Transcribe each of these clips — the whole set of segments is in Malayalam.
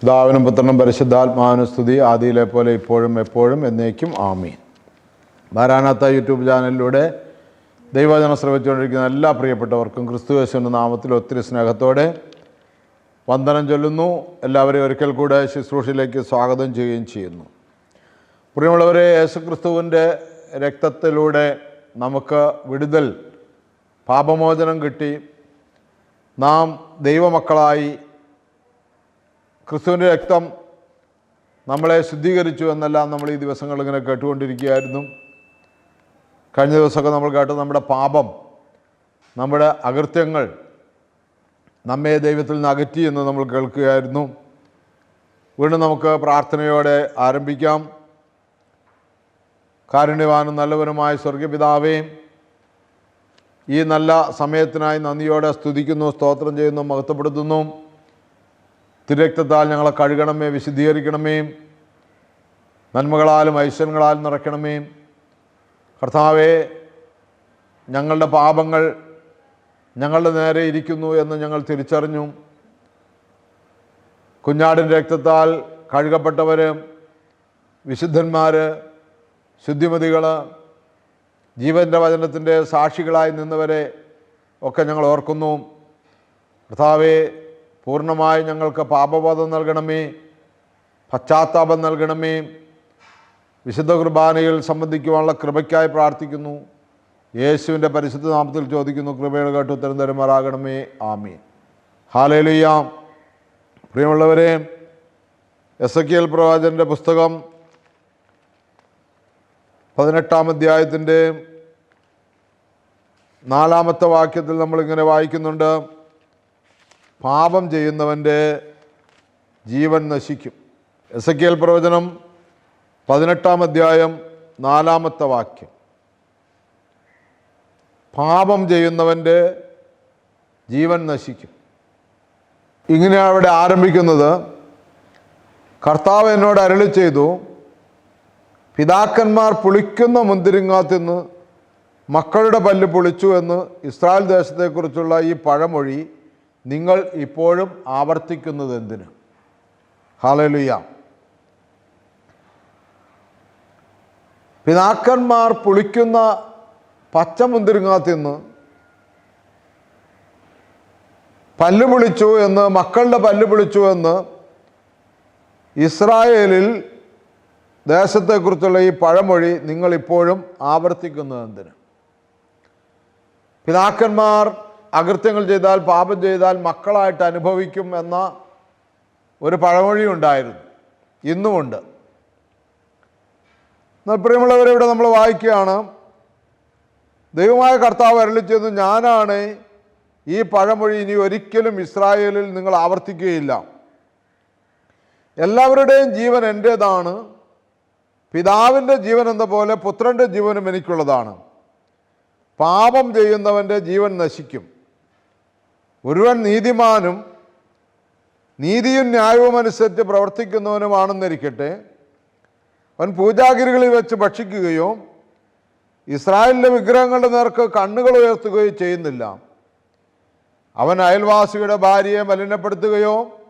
പിതാവിനും പുത്രനും പരിശുദ്ധാത്മാവിനും സ്തുതി. ആദിയിലെ പോലെ ഇപ്പോഴും എപ്പോഴും എന്നേക്കും ആമീൻ. മാരാനാത്ത യൂട്യൂബ് ചാനലിലൂടെ ദൈവജനം ശ്രമിച്ചുകൊണ്ടിരിക്കുന്ന എല്ലാ പ്രിയപ്പെട്ടവർക്കും ക്രിസ്തു യേശുവിന്റെ നാമത്തിൽ ഒത്തിരി സ്നേഹത്തോടെ വന്ദനം ചൊല്ലുന്നു. എല്ലാവരെയും ഒരിക്കൽ കൂടെ ശുശ്രൂഷയിലേക്ക് സ്വാഗതം ചെയ്യുകയും ചെയ്യുന്നു. പ്രിയമുള്ളവരെ യേശുക്രിസ്തുവിന്റെ രക്തത്തിലൂടെ നമുക്ക് വിടുതൽ പാപമോചനം കിട്ടി. നാം ദൈവമക്കളായി ക്രിസ്തുവിന്റെ രക്തം നമ്മളെ ശുദ്ധീകരിച്ചു എന്നെല്ലാം നമ്മൾ ഈ ദിവസങ്ങൾ ഇങ്ങനെ കേട്ടുകൊണ്ടിരിക്കുകയായിരുന്നു. കഴിഞ്ഞ ദിവസമൊക്കെ നമ്മൾ കേട്ടത് നമ്മുടെ പാപം നമ്മുടെ അകൃത്യങ്ങൾ നമ്മെ ദൈവത്തിൽ നിന്ന് അകറ്റി എന്ന് നമ്മൾ കേൾക്കുകയായിരുന്നു. വീണ്ടും നമുക്ക് പ്രാർത്ഥനയോടെ ആരംഭിക്കാം. കാരുണ്യവാനും നല്ലവനുമായ സ്വർഗപിതാവേ ഈ നല്ല സമയത്തിനായി നന്ദിയോടെ സ്തുതിക്കുന്നു സ്തോത്രം ചെയ്യുന്നു മഹത്വപ്പെടുത്തുന്നു. തിരക്തത്താൽ ഞങ്ങളെ കഴുകണമേ വിശുദ്ധീകരിക്കണമേ. നന്മകളാലും ഐശ്വര്യങ്ങളാലും നിറയ്ക്കണമേ. കർത്താവെ ഞങ്ങളുടെ പാപങ്ങൾ ഞങ്ങളുടെ നേരെ ഇരിക്കുന്നു എന്ന് ഞങ്ങൾ തിരിച്ചറിഞ്ഞു. കുഞ്ഞാടിന്റെ രക്തത്താൽ കഴുകപ്പെട്ടവർ വിശുദ്ധന്മാർ ശുദ്ധിമതികൾ ജീവന്റെ വചനത്തിന്റെ സാക്ഷികളായി നിന്നവരെ ഒക്കെ ഞങ്ങൾ ഓർക്കുന്നു. കർത്താവെ പൂർണമായി ഞങ്ങൾക്ക് പാപബോധം നൽകണമേ പശ്ചാത്താപം നൽകണമേ. വിശുദ്ധ കുർബാനയിൽ സംബന്ധിക്കുവാനുള്ള കൃപയ്ക്കായി പ്രാർത്ഥിക്കുന്നു. യേശുവിന്റെ പരിശുദ്ധ നാമത്തിൽ ചോദിക്കുന്നു കൃപയുടെ കേട്ട് ഉത്തരം തരുമാറാകണമേ. ആമീൻ. ഹാലേലുയ്യാം പ്രിയമുള്ളവരെ എസ് എ കെ എൽ പ്രവാചന്റെ പുസ്തകം പതിനെട്ടാം അധ്യായത്തിന്റെ നാലാമത്തെ വാക്യത്തിൽ നമ്മളിങ്ങനെ വായിക്കുന്നുണ്ട്. പാപം ചെയ്യുന്നവന്റെ ജീവൻ നശിക്കും. എസ് എ എൽ പ്രവചനം പതിനെട്ടാം അധ്യായം നാലാമത്തെ വാക്യം. പാപം ചെയ്യുന്നവന്റെ ജീവൻ നശിക്കും. ഇങ്ങനെ അവിടെ ആരംഭിക്കുന്നത്. കർത്താവ് എന്നോട് അരളി ചെയ്തു പിതാക്കന്മാർ പുളിക്കുന്ന മുന്തിരിങ്ങാത്തിന്ന് മക്കളുടെ പല്ല് പൊളിച്ചു എന്ന് ഇസ്രായേൽ ദേശത്തെക്കുറിച്ചുള്ള ഈ പഴമൊഴി നിങ്ങൾ ഇപ്പോഴും ആവർത്തിക്കുന്നത് എന്തിന്? ഹാലലുയ പിതാക്കന്മാർ പുളിക്കുന്ന പച്ചമുന്തിരിങ്ങാത്തിന്ന് പല്ല് പൊളിച്ചു എന്ന് മക്കളുടെ പല്ല് പൊളിച്ചു എന്ന് ഇസ്രായേലിൽ ദേശത്തെക്കുറിച്ചുള്ള ഈ പഴമൊഴി നിങ്ങളിപ്പോഴും ആവർത്തിക്കുന്നത് എന്തിന്? പിതാക്കന്മാർ അകൃത്യങ്ങൾ ചെയ്താൽ പാപം ചെയ്താൽ മക്കളായിട്ട് അനുഭവിക്കും എന്ന ഒരു പഴമൊഴി ഉണ്ടായിരുന്നു. ഇന്നുമുണ്ട്. എന്നാൽ പ്രിയമുള്ളവരെ ഇവിടെ നമ്മൾ വായിക്കുകയാണ് ദൈവമായ കർത്താവ് അരളിച്ചെന്ന് ഞാനാണ് ഈ പഴമൊഴി ഇനി ഒരിക്കലും ഇസ്രായേലിൽ നിങ്ങൾ ആവർത്തിക്കുകയില്ല. എല്ലാവരുടെയും ജീവൻ എന്റേതാണ് പിതാവിന്റെ ജീവൻ എന്ന പോലെ പുത്രന്റെ ജീവനും എനിക്കുള്ളതാണ്. പാപം ചെയ്യുന്നവന്റെ ജീവൻ നശിക്കും. ഒരുവൻ നീതിമാനും നീതിയും ന്യായവും അനുസരിച്ച് പ്രവർത്തിക്കുന്നവനുമാണെന്നിരിക്കട്ടെ അവൻ പൂജാഗിരികളിൽ വെച്ച് ഭക്ഷിക്കുകയോ ഇസ്രായേലിന്റെ വിഗ്രഹങ്ങളുടെ നേർക്ക് കണ്ണുകൾ ഉയർത്തുകയോ ചെയ്യുന്നില്ല. അവൻ അയൽവാസിയുടെ ഭാര്യയെ മലിനപ്പെടുത്തുകയോ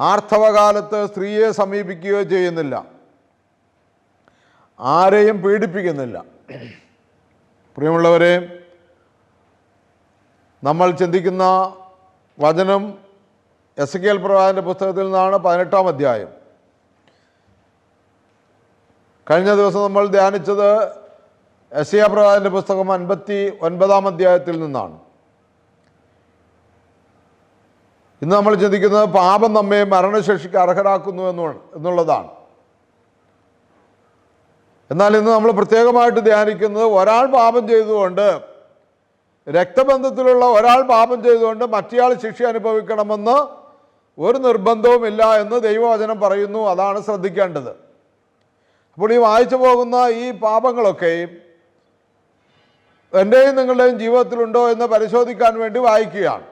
ആർത്തവകാലത്ത് സ്ത്രീയെ സമീപിക്കുകയോ ചെയ്യുന്നില്ല. ആരെയും പീഡിപ്പിക്കുന്നില്ല. പ്രിയമുള്ളവരെ നമ്മൾ ചിന്തിക്കുന്ന വചനം എസ് കെ എൽ പ്രവാചന്റെ പുസ്തകത്തിൽ നിന്നാണ് പതിനെട്ടാം അധ്യായം. കഴിഞ്ഞ ദിവസം നമ്മൾ ധ്യാനിച്ചത് എസ് എ പ്രവാചന്റെ പുസ്തകം അൻപത്തി ഒൻപതാം അധ്യായത്തിൽ നിന്നാണ്. ഇന്ന് നമ്മൾ ചിന്തിക്കുന്നത് പാപം നമ്മെ മരണശേഷിക്ക് അർഹരാക്കുന്നു എന്നു എന്നുള്ളതാണ്. എന്നാൽ ഇന്ന് നമ്മൾ പ്രത്യേകമായിട്ട് ധ്യാനിക്കുന്നത് ഒരാൾ പാപം ചെയ്തുകൊണ്ട് രക്തബന്ധത്തിലുള്ള ഒരാൾ പാപം ചെയ്തുകൊണ്ട് മറ്റേയാൾ ശിക്ഷ അനുഭവിക്കണമെന്ന് ഒരു നിർബന്ധവുമില്ല എന്ന് ദൈവവചനം പറയുന്നു. അതാണ് ശ്രദ്ധിക്കേണ്ടത്. അപ്പോൾ ഈ വായിച്ചു പോകുന്ന ഈ പാപങ്ങളൊക്കെയും എന്റെയും നിങ്ങളുടെയും ജീവിതത്തിലുണ്ടോ എന്ന് പരിശോധിക്കാൻ വേണ്ടി വായിക്കുകയാണ്.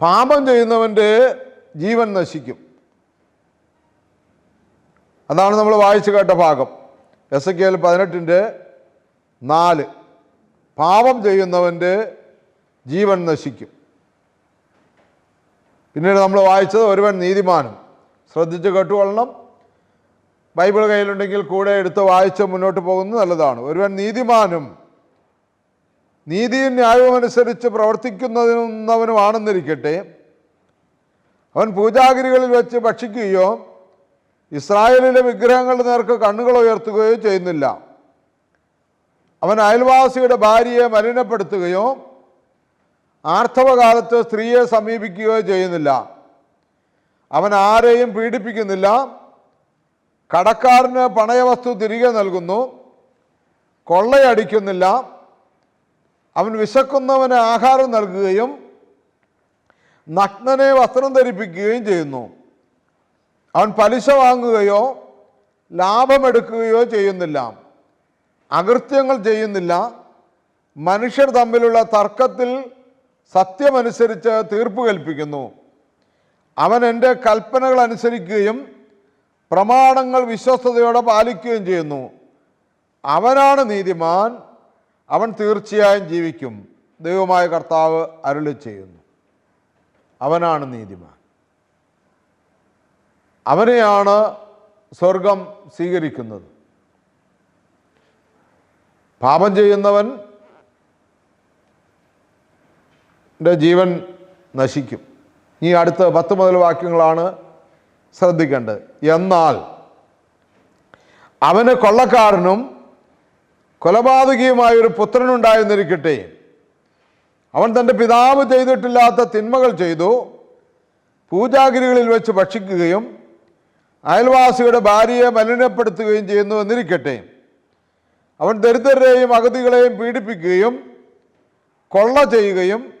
പാപം ചെയ്യുന്നവന്റെ ജീവൻ നശിക്കും. അതാണ് നമ്മൾ വായിച്ചു കേട്ട ഭാഗം. എസ് കെ എൽ പതിനെട്ടിന്റെ നാല്. പാപം ചെയ്യുന്നവന്റെ ജീവൻ നശിക്കും. പിന്നീട് നമ്മൾ വായിച്ചത് ഒരുവൻ നീതിമാനും. ശ്രദ്ധിച്ച് കേട്ടുകൊള്ളണം. ബൈബിൾ കയ്യിലുണ്ടെങ്കിൽ കൂടെ എടുത്ത് വായിച്ച് മുന്നോട്ട് പോകുന്നത് നല്ലതാണ്. ഒരുവൻ നീതിമാനും നീതിയും ന്യായവും അനുസരിച്ച് പ്രവർത്തിക്കുന്നതിനുന്നവനുമാണെന്നിരിക്കട്ടെ അവൻ പൂജാഗിരികളിൽ വെച്ച് ഭക്ഷിക്കുകയോ ഇസ്രായേലിലെ വിഗ്രഹങ്ങളുടെ നേർക്ക് കണ്ണുകൾ ഉയർത്തുകയോ ചെയ്യുന്നില്ല. അവൻ അയൽവാസിയുടെ ഭാര്യയെ മലിനപ്പെടുത്തുകയോ ആർത്തവകാലത്ത് സ്ത്രീയെ സമീപിക്കുകയോ ചെയ്യുന്നില്ല. അവൻ ആരെയും പീഡിപ്പിക്കുന്നില്ല. കടക്കാരന് പണയവസ്തു തിരികെ നൽകുന്നു. കൊള്ളയടിക്കുന്നില്ല. അവൻ വിശക്കുന്നവന് ആഹാരം നൽകുകയും നഗ്നനെ വസ്ത്രം ധരിപ്പിക്കുകയും ചെയ്യുന്നു. അവൻ പലിശ വാങ്ങുകയോ ലാഭമെടുക്കുകയോ ചെയ്യുന്നില്ല. അകൃത്യങ്ങൾ ചെയ്യുന്നില്ല. മനുഷ്യർ തമ്മിലുള്ള തർക്കത്തിൽ സത്യമനുസരിച്ച് തീർപ്പ് കൽപ്പിക്കുന്നു. അവൻ എന്റെ കൽപ്പനകൾ അനുസരിക്കുകയും പ്രമാണങ്ങൾ വിശ്വസ്തയോടെ പാലിക്കുകയും ചെയ്യുന്നു. അവനാണ് നീതിമാൻ അവൻ തീർച്ചയായും ജീവിക്കും. ദൈവമായ കർത്താവ് അരുളി ചെയ്യുന്നു. അവനാണ് നീതിമാൻ. അവനെയാണ് സ്വർഗം സ്വീകരിക്കുന്നത്. പാപം ചെയ്യുന്നവൻ ജീവൻ നശിക്കും. ഈ അടുത്ത പത്ത് മുതൽ വാക്യങ്ങളാണ് ശ്രദ്ധിക്കേണ്ടത്. എന്നാൽ അവന് കൊള്ളക്കാരനും കൊലപാതകിയുമായ ഒരു പുത്രനുണ്ടായെന്നിരിക്കട്ടെ അവൻ തന്റെ പിതാവ് ചെയ്തിട്ടില്ലാത്ത തിന്മകൾ ചെയ്തു. പൂജാഗിരികളിൽ വെച്ച് ഭക്ഷിക്കുകയും അയൽവാസിയുടെ ഭാര്യയെ മലിനപ്പെടുത്തുകയും ചെയ്യുന്നു എന്നിരിക്കട്ടെ. അവൻ ദരിദ്രരെയും അഗതികളെയും പീഡിപ്പിക്കുകയും കൊള്ള ചെയ്യുകയും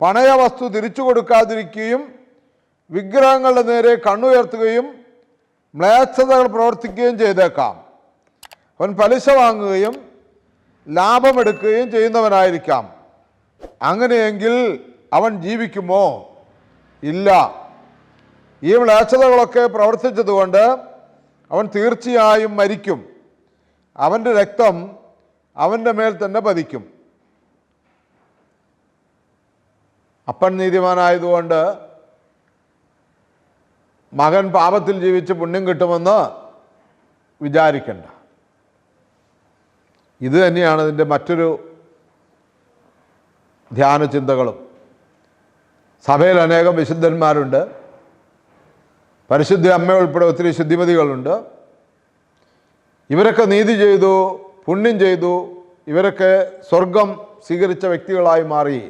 പണയ വസ്തു തിരിച്ചു കൊടുക്കാതിരിക്കുകയും വിഗ്രഹങ്ങളുടെ നേരെ കണ്ണുയർത്തുകയും മ്ലേച്ഛതകൾ പ്രവർത്തിക്കുകയും ചെയ്തേക്കാം. അവൻ പലിശ വാങ്ങുകയും ലാഭമെടുക്കുകയും ചെയ്യുന്നവനായിരിക്കാം. അങ്ങനെയെങ്കിൽ അവൻ ജീവിക്കുമോ? ഇല്ല. ഈ മ്ലേച്ഛതകളൊക്കെ പ്രവർത്തിച്ചതുകൊണ്ട് അവൻ തീർച്ചയായും മരിക്കും. അവന്റെ രക്തം അവന്റെ മേൽ തന്നെ പതിക്കും. അപ്പൻ നീതിമാനായതുകൊണ്ട് മകൻ പാപത്തിൽ ജീവിച്ച് പുണ്യം കിട്ടുമെന്ന് വിചാരിക്കണ്ട. ഇത് തന്നെയാണ് ഇതിന്റെ മറ്റൊരു ധ്യാന ചിന്തകളും. സഭയിൽ അനേകം വിശുദ്ധന്മാരുണ്ട്. പരിശുദ്ധ അമ്മ ഉൾപ്പെടെ ഒത്തിരി ശുദ്ധിമതികളുണ്ട്. ഇവരൊക്കെ നീതി ചെയ്തു പുണ്യം ചെയ്തു ഇവരൊക്കെ സ്വർഗം സ്വീകരിച്ച വ്യക്തികളായി മാറി.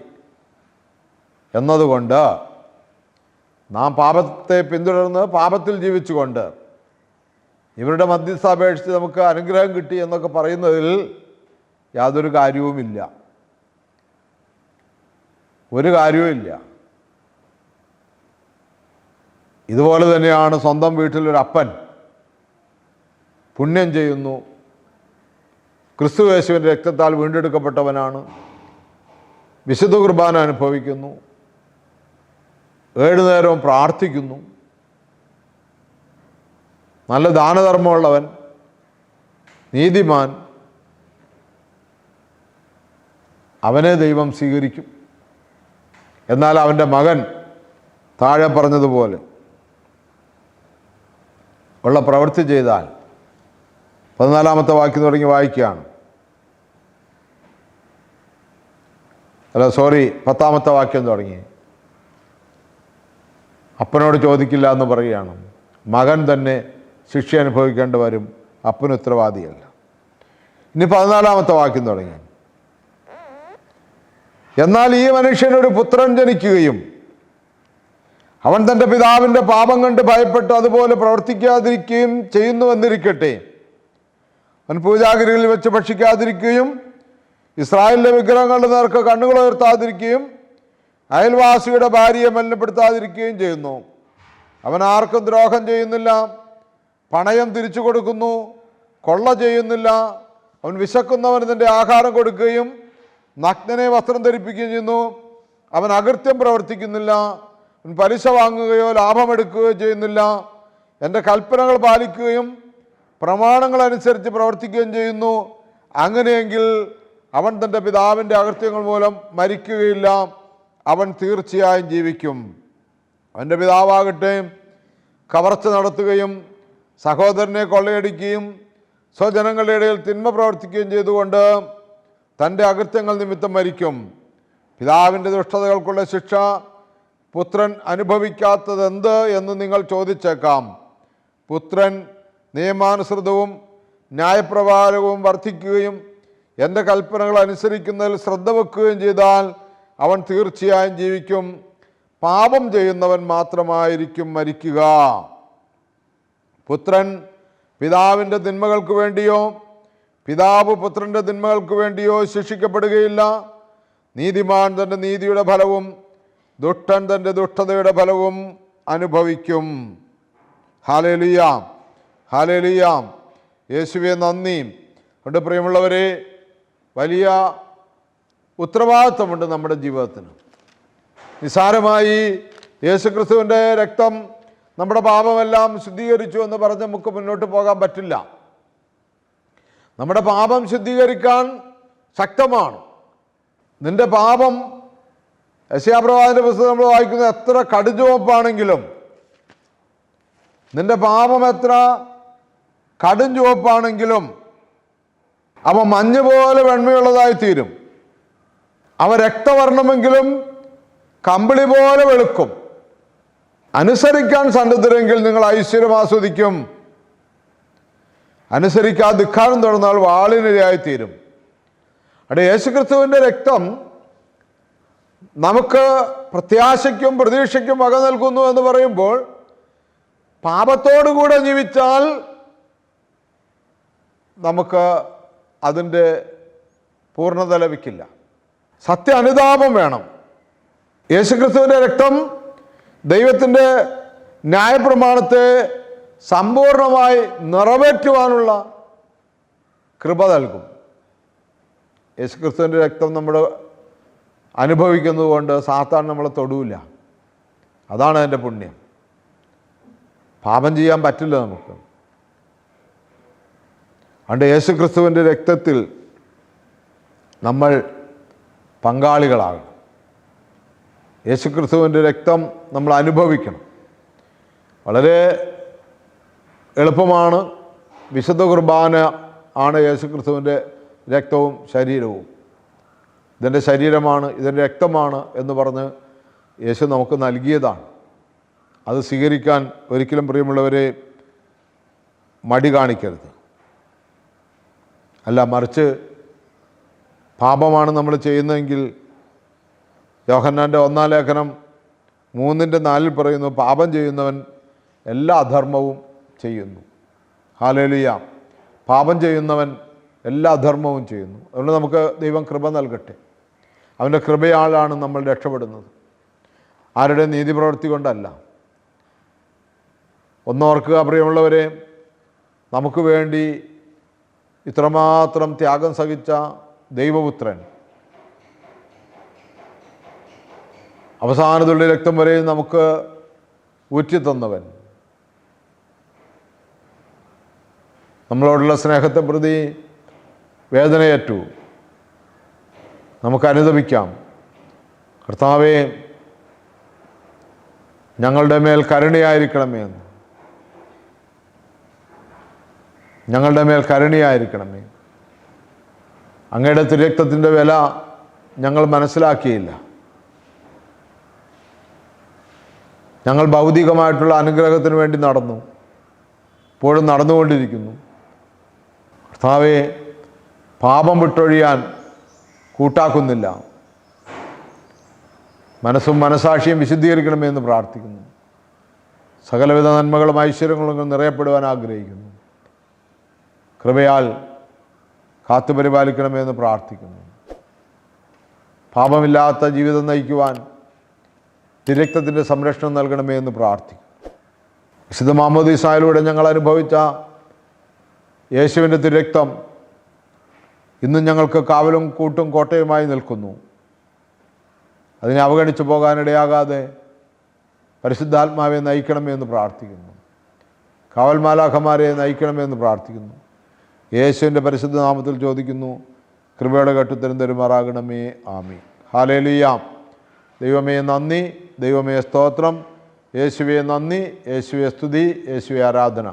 എന്നതുകൊണ്ട് നാം പാപത്തെ പിന്തുടർന്ന് പാപത്തിൽ ജീവിച്ചുകൊണ്ട് ഇവരുടെ മധ്യസ്ഥ അപേക്ഷിച്ച് നമുക്ക് അനുഗ്രഹം കിട്ടി എന്നൊക്കെ പറയുന്നതിൽ യാതൊരു കാര്യവുമില്ല. ഒരു കാര്യവുമില്ല. ഇതുപോലെ തന്നെയാണ് സ്വന്തം വീട്ടിലൊരു അപ്പൻ പുണ്യം ചെയ്യുന്നു. ക്രിസ്തു യേശുവിന്റെ രക്തത്താൽ വീണ്ടെടുക്കപ്പെട്ടവനാണ്. വിശുദ്ധ കുർബാന അനുഭവിക്കുന്നു. ഏഴു നേരവും പ്രാർത്ഥിക്കുന്നു. നല്ല ദാനധർമ്മമുള്ളവൻ നീതിമാൻ. അവനെ ദൈവം സ്വീകരിക്കും. എന്നാൽ അവന്റെ മകൻ താഴെ പറഞ്ഞതുപോലെ ഉള്ള പ്രവൃത്തി ചെയ്താൽ പതിനാലാമത്തെ വാക്യം തുടങ്ങി വായിക്കുകയാണ്. അല്ല സോറി പത്താമത്തെ വാക്യം തുടങ്ങി. അപ്പനോട് ചോദിക്കില്ല എന്ന് പറയുകയാണ്. മകൻ തന്നെ ശിക്ഷ അനുഭവിക്കേണ്ടി വരും അപ്പന് ഉത്തരവാദിയല്ല. ഇനി പതിനാലാമത്തെ വാക്യം തുടങ്ങി. എന്നാൽ ഈ മനുഷ്യനൊരു പുത്രൻ ജനിക്കുകയും അവൻ തന്റെ പിതാവിന്റെ പാപം കണ്ട് ഭയപ്പെട്ട് അതുപോലെ പ്രവർത്തിക്കാതിരിക്കുകയും ചെയ്യുന്നുവെന്നിരിക്കട്ടെ. അവൻ പൂജാഗിരികളിൽ വെച്ച് ഭക്ഷിക്കാതിരിക്കുകയും ഇസ്രായേലിലെ വിഗ്രഹങ്ങളുടെ നേർക്ക് കണ്ണുകൾ ഉയർത്താതിരിക്കുകയും അയൽവാസിയുടെ ഭാര്യയെ മലിനപ്പെടുത്താതിരിക്കുകയും ചെയ്യുന്നു. അവൻ ആർക്കും ദ്രോഹം ചെയ്യുന്നില്ല പണയം തിരിച്ചു കൊടുക്കുന്നു കൊള്ള ചെയ്യുന്നില്ല. അവൻ വിശക്കുന്നവന് തന്റെ ആഹാരം കൊടുക്കുകയും നഗ്നനെ വസ്ത്രം ധരിപ്പിക്കുകയും ചെയ്യുന്നു. അവൻ അകൃത്യം പ്രവർത്തിക്കുന്നില്ല അവൻ പലിശ വാങ്ങുകയോ ലാഭമെടുക്കുകയോ ചെയ്യുന്നില്ല. എന്റെ കൽപ്പനകൾ പാലിക്കുകയും പ്രമാണങ്ങൾ അനുസരിച്ച് പ്രവർത്തിക്കുകയും ചെയ്യുന്നു. അങ്ങനെയെങ്കിൽ അവൻ തന്റെ പിതാവിന്റെ അകൃത്യങ്ങൾ മൂലം മരിക്കുകയില്ല. അവൻ തീർച്ചയായും ജീവിക്കും. അവന്റെ പിതാവാകട്ടെ കവർച്ച നടത്തുകയും സഹോദരനെ കൊള്ളയടിക്കുകയും സ്വജനങ്ങളുടെ ഇടയിൽ തിന്മ പ്രവർത്തിക്കുകയും ചെയ്തുകൊണ്ട് തന്റെ അകൃത്യങ്ങൾ നിമിത്തം മരിക്കും. പിതാവിന്റെ ദുഷ്ടതകൾക്കുള്ള ശിക്ഷ പുത്രൻ അനുഭവിക്കാത്തതെന്ത് എന്ന് നിങ്ങൾ ചോദിച്ചേക്കാം. പുത്രൻ നിയമാനുസൃതവും ന്യായപ്രകാരവും വർദ്ധിക്കുകയും എന്റെ കൽപ്പനകൾ അനുസരിക്കുന്നതിൽ ശ്രദ്ധ വെക്കുകയും ചെയ്താൽ അവൻ തീർച്ചയായും ജീവിക്കും. പാപം ചെയ്യുന്നവൻ മാത്രമായിരിക്കും മരിക്കുക. പുത്രൻ പിതാവിന്റെ തിന്മകൾക്ക് വേണ്ടിയോ പിതാവ് പുത്രന്റെ തിന്മകൾക്ക് വേണ്ടിയോ ശിക്ഷിക്കപ്പെടുകയില്ല. നീതിമാൻ തന്റെ നീതിയുടെ ഫലവും ദുഷ്ടൻ തന്റെ ദുഷ്ടതയുടെ ഫലവും അനുഭവിക്കും. ഹാലേലിയാം ഹാലേലിയാം. യേശുവെ നന്ദി. കൊണ്ട് പ്രിയമുള്ളവരെ വലിയ ഉത്തരവാദിത്വമുണ്ട് നമ്മുടെ ജീവിതത്തിന്. നിസാരമായി യേശുക്രിസ്തുവിന്റെ രക്തം നമ്മുടെ പാപമെല്ലാം ശുദ്ധീകരിച്ചു എന്ന് പറഞ്ഞ് നമുക്ക് മുന്നോട്ട് പോകാൻ പറ്റില്ല. നമ്മുടെ പാപം ശുദ്ധീകരിക്കാൻ ശക്തമാണ്. നിന്റെ പാപം യശയാപ്രവാദിന്റെ പുസ്തകം നമ്മൾ വായിക്കുന്നത് എത്ര കടുചുവപ്പാണെങ്കിലും നിന്റെ പാപം എത്ര കടും ചുവപ്പാണെങ്കിലും അവ മഞ്ഞ പോലെ വെണ്മയുള്ളതായി തീരും. അവ രക്തവർണമെങ്കിലും കമ്പിളി പോലെ വെളുക്കും. അനുസരിക്കാൻ സന്നദ്ധരെങ്കിൽ നിങ്ങൾ ഐശ്വര്യം ആസ്വദിക്കും. അനുസരിക്കാതിക്കാനും തുടർന്നാൽ വാളിനിരയായി തീരും. അവിടെ യേശുക്രിസ്തുവിന്റെ രക്തം നമുക്ക് പ്രത്യാശയ്ക്കും പ്രതീക്ഷയ്ക്കും വക നൽകുന്നു എന്ന് പറയുമ്പോൾ പാപത്തോടുകൂടെ ജീവിച്ചാൽ നമുക്ക് അതിന്റെ പൂർണത ലഭിക്കില്ല. സത്യ അനുതാപം വേണം. യേശുക്രിസ്തുവിന്റെ രക്തം ദൈവത്തിന്റെ ന്യായപ്രമാണത്തെ സമ്പൂർണമായി നിറവേറ്റുവാനുള്ള കൃപ നൽകും. യേശുക്രിസ്തുവിന്റെ രക്തം നമ്മൾ അനുഭവിക്കുന്നതുകൊണ്ട് സാത്താൻ നമ്മളെ തൊടൂല. അതാണ് അതിന്റെ പുണ്യം. പാപം ചെയ്യാൻ പറ്റില്ല നമുക്ക്. അതുകൊണ്ട് യേശുക്രിസ്തുവിന്റെ രക്തത്തിൽ നമ്മൾ പങ്കാളികളാകണം. യേശുക്രിസ്തുവിന്റെ രക്തം നമ്മൾ അനുഭവിക്കണം. വളരെ എളുപ്പമാണ് വിശുദ്ധ കുർബാന ആണ് യേശുക്രിസ്തുവിന്റെ രക്തവും ശരീരവും. ഇതിന്റെ ശരീരമാണ് ഇതിന്റെ രക്തമാണ് എന്ന് പറഞ്ഞ് യേശു നമുക്ക് നൽകിയതാണ്. അത് സ്വീകരിക്കാൻ ഒരിക്കലും പ്രിയമുള്ളവരെ മടി കാണിക്കരുത്. അല്ല മറിച്ച് പാപമാണ് നമ്മൾ ചെയ്യുന്നതെങ്കിൽ യോഹന്നാന്റെ ഒന്നാം ലേഖനം മൂന്നിന്റെ നാലിൽ പറയുന്നു പാപം ചെയ്യുന്നവൻ എല്ലാ അധർമ്മവും ചെയ്യുന്നു. ഹാലേലിയ. പാപം ചെയ്യുന്നവൻ എല്ലാ അധർമ്മവും ചെയ്യുന്നു. അതുകൊണ്ട് നമുക്ക് ദൈവം കൃപ നൽകട്ടെ. അവന്റെ കൃപയാളാണ് നമ്മൾ രക്ഷപ്പെടുന്നത്. ആരുടെ നീതി പ്രവൃത്തി കൊണ്ടല്ല. ഒന്നോർക്കുക പ്രിയമുള്ളവരെ നമുക്ക് വേണ്ടി ഇത്രമാത്രം ത്യാഗം സഹിച്ച ദൈവപുത്രൻ. അവസാനത്തുള്ള രക്തം വരെ നമുക്ക് ഊറ്റിത്തന്നവൻ. നമ്മളോടുള്ള സ്നേഹത്തെ പ്രതി വേദനയേറ്റു. നമുക്ക് അനുദപിക്കാം. കർത്താവെ ഞങ്ങളുടെ മേൽ കരുണയായിരിക്കണമേ എന്ന്. ഞങ്ങളുടെ മേൽ കരുണയായിരിക്കണമേ. അങ്ങയുടെ തിരക്തത്തിന്റെ വില ഞങ്ങൾ മനസ്സിലാക്കിയില്ല. ഞങ്ങൾ ഭൗതികമായിട്ടുള്ള അനുഗ്രഹത്തിന് വേണ്ടി നടന്നു. ഇപ്പോഴും നടന്നുകൊണ്ടിരിക്കുന്നു. കർത്താവെ പാപം വിട്ടൊഴിയാൻ കൂട്ടാക്കുന്നില്ല. മനസ്സും മനസാക്ഷിയും വിശുദ്ധീകരിക്കണമേ എന്ന് പ്രാർത്ഥിക്കുന്നു. സകലവിധ നന്മകളും ഐശ്വര്യങ്ങളും നിറയപ്പെടുവാൻ ആഗ്രഹിക്കുന്നു. കൃപയാൽ കാത്തുപരിപാലിക്കണമേ എന്ന് പ്രാർത്ഥിക്കുന്നു. പാപമില്ലാത്ത ജീവിതം നയിക്കുവാൻ തിരക്തത്തിന്റെ സംരക്ഷണം നൽകണമേ എന്ന് പ്രാർത്ഥിക്കും വിശുദ്ധ മുഹമ്മദ് ഇസായിലൂടെ ഞങ്ങൾ അനുഭവിച്ച യേശുവിന്റെ തിരക്തം ഇന്നും ഞങ്ങൾക്ക് കാവലും കൂട്ടും കോട്ടയുമായി നിൽക്കുന്നു. അതിനെ അവഗണിച്ചു പോകാനിടയാകാതെ പരിശുദ്ധാത്മാവെ നയിക്കണമേ എന്ന് പ്രാർത്ഥിക്കുന്നു. കാവൽമാലാഖമാരെ നയിക്കണമേ എന്ന് പ്രാർത്ഥിക്കുന്നു. യേശുവിന്റെ പരിശുദ്ധ നാമത്തിൽ ചോദിക്കുന്നു കൃപയുടെ കെട്ടുത്തരം തരുമാറാകണമേ ആമി ഹാലേലിയാം ദൈവമേ നന്ദി ദൈവമേ സ്തോത്രം. യേശുവേ നന്ദി യേശുവേ സ്തുതി യേശുവേ ആരാധന.